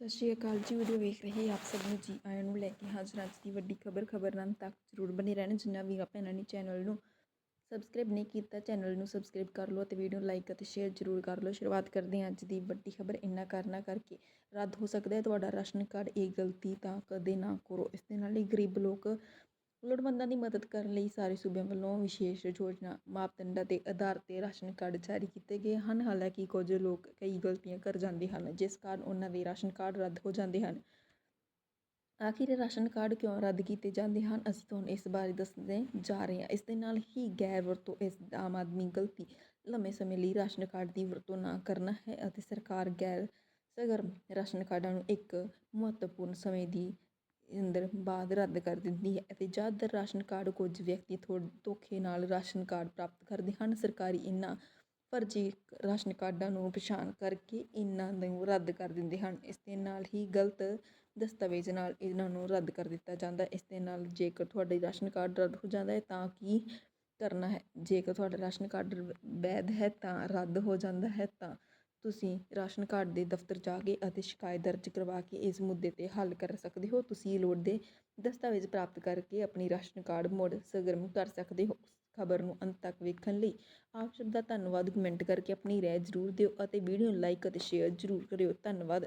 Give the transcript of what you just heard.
ਸਤਿ ਸ਼੍ਰੀ ਅਕਾਲ ਜੀ, ਵੀਡੀਓ ਵੇਖ ਰਹੇ ਆਪ ਸਭ ਨੂੰ ਜੀ। ਆਇਆਂ ਨੂੰ ਲੈ ਕੇ ਹਾਜ਼ਰ ਅੱਜ ਦੀ ਵੱਡੀ ਖਬਰ ਖਬਰ ਨਾਲ ਤੱਕ ਜ਼ਰੂਰ ਬਣੇ ਰਹਿਣ, ਜਿੰਨਾ ਵੀ ਆਪਾਂ ਇਹਨਾਂ ਨੇ ਚੈਨਲ ਨੂੰ ਸਬਸਕ੍ਰਾਈਬ ਨਹੀਂ ਕੀਤਾ ਚੈਨਲ ਨੂੰ ਸਬਸਕ੍ਰਾਈਬ ਕਰ ਲਓ ਅਤੇ ਵੀਡੀਓ ਲਾਈਕ ਅਤੇ ਸ਼ੇਅਰ ਜ਼ਰੂਰ ਕਰ ਲਓ। ਸ਼ੁਰੂਆਤ ਕਰਦੇ ਹਾਂ ਅੱਜ ਦੀ ਵੱਡੀ ਖਬਰ, ਇੰਨਾ ਕਰਨਾ ਕਰਕੇ। ਰੱਦ ਹੋ ਸਕਦਾ ਹੈ ਤੁਹਾਡਾ ਰਾਸ਼ਨ ਕਾਰਡ, ਇਹ ਗਲਤੀ ਤਾਂ ਕਦੇ ਨਾ ਕਰੋ। ਇਸ ਦੇ ਨਾਲ ਹੀ ਗਰੀਬ ਲੋਕ ਲੋੜਵੰਦਾਂ ਦੀ ਮਦਦ ਕਰਨ ਲਈ ਸਾਰੇ ਸੂਬਿਆਂ ਵੱਲੋਂ ਵਿਸ਼ੇਸ਼ ਯੋਜਨਾ ਮਾਪਦੰਡਾਂ ਦੇ ਆਧਾਰ ਤੇ ਰਾਸ਼ਨ ਕਾਰਡ ਜਾਰੀ ਕੀਤੇ ਗਏ ਹਨ। ਹਾਲਾਂਕਿ ਕੁਝ ਲੋਕ ਕਈ ਗਲਤੀਆਂ ਕਰ ਜਾਂਦੇ ਹਨ, ਜਿਸ ਕਾਰਨ ਉਹਨਾਂ ਦੇ ਰਾਸ਼ਨ ਕਾਰਡ ਰੱਦ ਹੋ ਜਾਂਦੇ ਹਨ। ਆਖਿਰ ਰਾਸ਼ਨ ਕਾਰਡ ਕਿਉਂ ਰੱਦ ਕੀਤੇ ਜਾਂਦੇ ਹਨ? ਅਸੀਂ ਤੁਹਾਨੂੰ ਇਸ ਬਾਰੇ ਦੱਸਦੇ ਜਾ ਰਹੇ ਹਾਂ। ਇਸ ਦੇ ਨਾਲ ਹੀ ਗੈਰ ਵਰਤੋਂ ਇਸ ਆਮ ਆਦਮੀ ਗਲਤੀ ਲੰਮੇ ਸਮੇਂ ਲਈ ਰਾਸ਼ਨ ਕਾਰਡ ਦੀ ਵਰਤੋਂ ਨਾ ਕਰਨਾ ਹੈ ਅਤੇ ਸਰਕਾਰ ਗੈਰ ਸਗਰਮ ਰਾਸ਼ਨ ਕਾਰਡਾਂ ਨੂੰ ਇੱਕ ਮਹੱਤਵਪੂਰਨ ਸਮੇਂ ਦੀ ਅੰਦਰ ਬਾਅਦ ਰੱਦ ਕਰ ਦਿੰਦੀ ਹੈ ਅਤੇ ਜ਼ਿਆਦਾਤਰ ਰਾਸ਼ਨ ਕਾਰਡ ਕੁਝ ਵਿਅਕਤੀ ਥੋ, ਧੋਖੇ ਨਾਲ ਰਾਸ਼ਨ ਕਾਰਡ ਪ੍ਰਾਪਤ ਕਰਦੇ ਹਨ। ਸਰਕਾਰੀ ਇਹਨਾਂ ਫਰਜ਼ੀ ਰਾਸ਼ਨ ਕਾਰਡਾਂ ਨੂੰ ਪਛਾਣ ਕਰਕੇ ਇਹਨਾਂ ਨੂੰ ਰੱਦ ਕਰ ਦਿੰਦੇ ਹਨ। ਇਸ ਦੇ ਨਾਲ ਹੀ ਗਲਤ ਦਸਤਾਵੇਜ਼ ਨਾਲ ਇਹਨਾਂ ਨੂੰ ਰੱਦ ਕਰ ਦਿੱਤਾ ਜਾਂਦਾ ਇਸ ਦੇ ਨਾਲ ਜੇਕਰ ਤੁਹਾਡੇ ਰਾਸ਼ਨ ਕਾਰਡ ਰੱਦ ਹੋ ਜਾਂਦਾ ਹੈ ਤਾਂ ਕੀ ਕਰਨਾ ਹੈ? ਜੇਕਰ ਤੁਹਾਡਾ ਰਾਸ਼ਨ ਕਾਰਡ ਵੈਧ ਹੈ ਤਾਂ ਰੱਦ ਹੋ ਜਾਂਦਾ ਹੈ ਤਾਂ ਤੁਸੀਂ ਰਾਸ਼ਨ ਕਾਰਡ ਦੇ ਦਫ਼ਤਰ ਜਾ ਕੇ ਅਤੇ ਸ਼ਿਕਾਇਤ ਦਰਜ ਕਰਵਾ ਕੇ ਇਸ ਮੁੱਦੇ 'ਤੇ ਹੱਲ ਕਰ ਸਕਦੇ ਹੋ, ਤੁਸੀਂ ਲੋੜ ਦੇ ਦਸਤਾਵੇਜ਼ ਪ੍ਰਾਪਤ ਕਰਕੇ ਆਪਣੀ ਰਾਸ਼ਨ ਕਾਰਡ ਮੁੜ ਸਰਗਰਮ ਕਰ ਸਕਦੇ ਹੋ। ਖਬਰ ਨੂੰ ਅੰਤ ਤੱਕ ਵੇਖਣ ਲਈ ਆਪ ਸਭ ਦਾ ਧੰਨਵਾਦ। ਕਮੈਂਟ ਕਰਕੇ ਆਪਣੀ ਰਾਏ ਜ਼ਰੂਰ ਦਿਓ ਅਤੇ ਵੀਡੀਓ ਨੂੰ ਲਾਈਕ ਅਤੇ ਸ਼ੇਅਰ ਜ਼ਰੂਰ ਕਰਿਓ। ਧੰਨਵਾਦ।